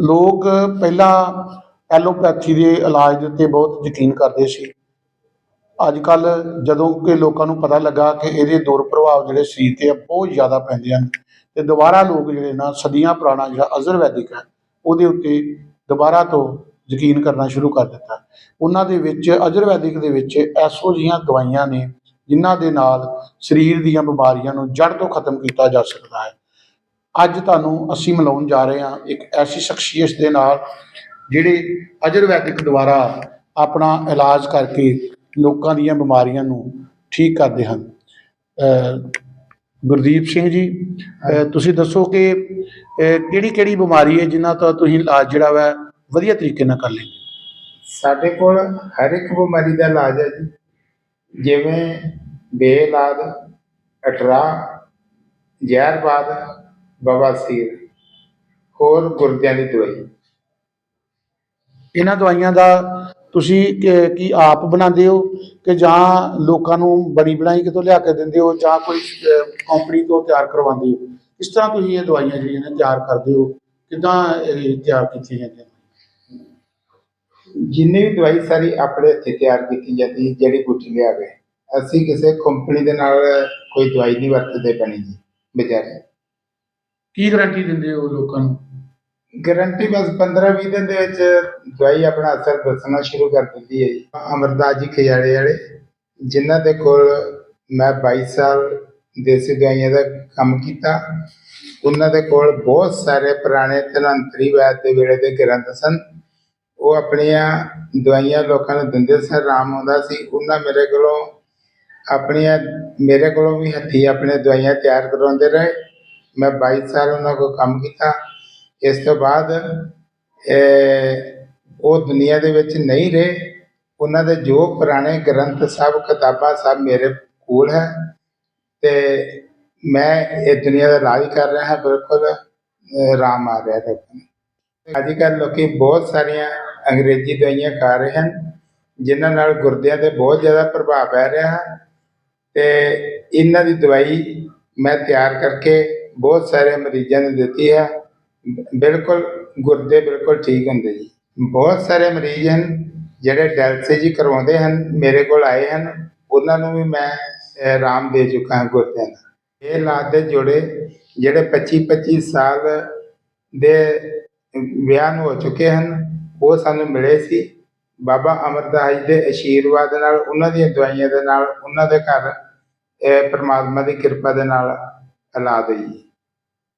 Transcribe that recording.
ਲੋਕ ਪਹਿਲਾਂ ਐਲੋਪੈਥੀ ਦੇ ਇਲਾਜ ਦੇ ਉੱਤੇ ਬਹੁਤ ਯਕੀਨ ਕਰਦੇ ਸੀ। ਅੱਜ ਕੱਲ ਜਦੋਂ ਕਿ ਲੋਕਾਂ ਨੂੰ ਪਤਾ ਲੱਗਾ ਕਿ ਇਹਦੇ ਦੁਰ ਪ੍ਰਭਾਵ ਜਿਹੜੇ ਸਰੀਰ ਤੇ ਆ, ਬਹੁਤ ਜ਼ਿਆਦਾ ਪੈਂਦੇ ਹਨ ਤੇ ਦੁਬਾਰਾ ਲੋਕ ਜਿਹੜੇ ਨਾ, ਸਦੀਆਂ ਪੁਰਾਣਾ ਜਿਹੜਾ ਆਯੁਰਵੈਦਿਕ ਹੈ, ਉਹਦੇ ਉੱਤੇ ਦੁਬਾਰਾ ਤੋਂ ਯਕੀਨ ਕਰਨਾ ਸ਼ੁਰੂ ਕਰ ਦਿੱਤਾ। ਉਹਨਾਂ ਦੇ ਵਿੱਚ, ਆਯੁਰਵੈਦਿਕ ਦੇ ਵਿੱਚ ਐਸੋ ਜਿਹੀਆਂ ਦਵਾਈਆਂ ਨੇ ਜਿਨ੍ਹਾਂ ਦੇ ਨਾਲ ਸਰੀਰ ਦੀਆਂ ਬਿਮਾਰੀਆਂ ਨੂੰ ਜੜ ਤੋਂ ਖਤਮ ਕੀਤਾ ਜਾ ਸਕਦਾ ਹੈ। ਅੱਜ ਤੁਹਾਨੂੰ ਅਸੀਂ ਮਿਲਾਉਣ ਜਾ ਰਹੇ ਹਾਂ ਇੱਕ ਐਸੀ ਸ਼ਖਸੀਅਤ ਦੇ ਨਾਲ ਜਿਹੜੇ ਅਜਰਵੈਦਿਕ ਦੁਆਰਾ ਆਪਣਾ ਇਲਾਜ ਕਰਕੇ ਲੋਕਾਂ ਦੀਆਂ ਬਿਮਾਰੀਆਂ ਨੂੰ ਠੀਕ ਕਰਦੇ ਹਨ। ਗੁਰਦੀਪ ਸਿੰਘ ਜੀ ਤੁਸੀਂ ਦੱਸੋ ਕਿ ਕਿਹੜੀ ਕਿਹੜੀ ਬਿਮਾਰੀ ਹੈ ਜਿਨ੍ਹਾਂ ਤੋਂ ਤੁਸੀਂ ਇਲਾਜ ਜਿਹੜਾ ਵਾ ਵਧੀਆ ਤਰੀਕੇ ਨਾਲ ਕਰ ਲੈਂਦੇ ਸਾਡੇ ਕੋਲ ਹਰ ਇੱਕ ਬਿਮਾਰੀ ਦਾ ਇਲਾਜ ਹੈ ਜੀ। ਜਿਵੇਂ ਬੇਇਲਾਜ ਅਠਰਾ ਜ਼ਹਿਰਬਾਦ ਬਵਾਸੀਰ ਹੋਰ ਗੁਰਦਿਆਂ ਦੀ ਦਵਾਈ। ਇਹਨਾਂ ਦਵਾਈਆਂ ਦਾ ਤੁਸੀਂ ਕਿ- ਆਪ ਬਣਾਉਂਦੇ ਹੋ ਕਿ ਜਾਂ ਲੋਕਾਂ ਨੂੰ ਬਣੀ ਬਣਾਈ ਕਿਤੋਂ ਲਿਆ ਕੇ ਦਿੰਦੇ ਹੋ ਜਾਂ ਕੋਈ ਕੰਪਨੀ ਤੋਂ ਤਿਆਰ ਕਰਵਾਉਂਦੇ ਹੋ? ਕਿਸ ਤਰ੍ਹਾਂ ਤੁਸੀਂ ਇਹ ਦਵਾਈਆਂ ਜਿਹੜੀਆਂ ਨੇ ਤਿਆਰ ਕਰਦੇ ਹੋ? ਕਿੱਦਾਂ ਇਹ ਤਿਆਰ ਕੀਤੀਆਂ ਜਾਂਦੀਆਂ ਜਿੰਨੀ ਵੀ ਦਵਾਈ ਸਾਰੀ ਆਪਣੇ ਹੱਥੀਂ ਤਿਆਰ ਕੀਤੀ ਜਾਂਦੀ ਜਿਹੜੀ ਬੂਟੀ ਲਿਆ ਅਸੀਂ ਕਿਸੇ ਕੰਪਨੀ ਦੇ ਨਾਲ ਕੋਈ ਦਵਾਈ ਨਹੀਂ ਵਰਤਦੇ ਬਣੀ ਜੀ ਬਜ਼ਾਰੇ ਕੀ ਗਾਰੰਟੀ ਦਿੰਦੇ ਹੋ ਲੋਕਾਂ ਨੂੰ? ਗਾਰੰਟੀ ਬਸ 15-20 ਦਿਨ ਦੇ ਵਿੱਚ ਦਵਾਈ ਆਪਣਾ ਅਸਰ ਦੱਸਣਾ ਸ਼ੁਰੂ ਕਰ ਦਿੰਦੀ ਹੈ ਜੀ। ਅਮਰਦਾਸ ਜੀ ਖਿਆੜੇ ਵਾਲੇ, ਜਿਨ੍ਹਾਂ ਦੇ ਕੋਲ ਮੈਂ 22 ਸਾਲ ਦੇਸੀ ਦਵਾਈਆਂ ਦਾ ਕੰਮ ਕੀਤਾ, ਉਹਨਾਂ ਦੇ ਕੋਲ ਬਹੁਤ ਸਾਰੇ ਪੁਰਾਣੇ ਧਨੰਤਰੀ ਵੈਦ ਦੇ ਵੇਲੇ ਦੇ ਗ੍ਰੰਥ ਸਨ। ਉਹ ਆਪਣੀਆਂ ਦਵਾਈਆਂ ਲੋਕਾਂ ਨੂੰ ਦਿੰਦੇ ਸਨ, ਆਰਾਮ ਆਉਂਦਾ ਸੀ। ਉਹਨਾਂ ਮੇਰੇ ਕੋਲੋਂ ਆਪਣੀਆਂ, ਮੇਰੇ ਕੋਲੋਂ ਵੀ ਹੱਥੀਂ ਆਪਣੇ ਦਵਾਈਆਂ ਤਿਆਰ ਕਰਵਾਉਂਦੇ ਰਹੇ। ਮੈਂ 22 ਸਾਲ ਉਹਨਾਂ ਕੋਲ ਕੰਮ ਕੀਤਾ। ਇਸ ਤੋਂ ਬਾਅਦ ਉਹ ਦੁਨੀਆ ਦੇ ਵਿੱਚ ਨਹੀਂ ਰਹੇ। ਉਹਨਾਂ ਦੇ ਜੋ ਪੁਰਾਣੇ ਗ੍ਰੰਥ ਸਭ ਕਿਤਾਬਾਂ ਸਭ ਮੇਰੇ ਕੋਲ ਹੈ। ਤੇ ਮੈਂ ਇਹ ਦੁਨੀਆ ਦਾ ਇਲਾਜ ਕਰ ਰਿਹਾ ਹਾਂ ਬਿਲਕੁਲ ਅਹ, ਆਰਾਮ ਆ ਰਿਹਾ ਲੋਕਾਂ ਨੂੰ ਅੱਜ ਕੱਲ੍ਹ ਲੋਕੀ ਬਹੁਤ ਸਾਰੀਆਂ ਅੰਗਰੇਜ਼ੀ ਦਵਾਈਆਂ ਖਾ ਰਹੇ ਹਨ ਜਿਨ੍ਹਾਂ ਨਾਲ ਗੁਰਦਿਆਂ ਤੇ ਬਹੁਤ ਜ਼ਿਆਦਾ ਪ੍ਰਭਾਵ ਪੈ ਰਿਹਾ ਹੈ। ਤੇ ਇਹਨਾਂ ਦੀ ਦਵਾਈ ਮੈਂ ਤਿਆਰ ਕਰਕੇ ਬਹੁਤ ਸਾਰੇ ਮਰੀਜ਼ਾਂ ਨੂੰ ਦਿੱਤੀ ਹੈ। ਬਿਲਕੁਲ ਗੁਰਦੇ ਬਿਲਕੁਲ ਠੀਕ ਹੁੰਦੇ ਜੀ। ਬਹੁਤ ਸਾਰੇ ਮਰੀਜ਼ ਹਨ, ਜਿਹੜੇ ਡਾਇਲਸਿਸ ਕਰਵਾਉਂਦੇ ਹਨ, ਮੇਰੇ ਕੋਲ ਆਏ ਹਨ। ਉਹਨਾਂ ਨੂੰ ਵੀ ਮੈਂ ਆਰਾਮ ਦੇ ਚੁੱਕਾ ਹਾਂ ਗੁਰਦਿਆਂ ਦਾ। ਇਹ ਇਲਾਜ ਦੇ ਜੋੜੇ, ਜਿਹੜੇ 25 25 ਸਾਲ ਦੇ ਵਿਆਹ ਨੂੰ ਹੋ ਚੁੱਕੇ ਹਨ, ਉਹ ਸਾਨੂੰ ਮਿਲੇ ਸੀ। ਬਾਬਾ ਅਮਰਦਾਸ ਜੀ ਦੇ ਆਸ਼ੀਰਵਾਦ ਨਾਲ, ਉਹਨਾਂ ਦੀਆਂ ਦਵਾਈਆਂ ਦੇ ਨਾਲ, ਉਹਨਾਂ ਦੇ ਘਰ ਪਰਮਾਤਮਾ ਦੀ ਕਿਰਪਾ ਦੇ ਨਾਲ ਇਲਾਜ ਹੋਈ।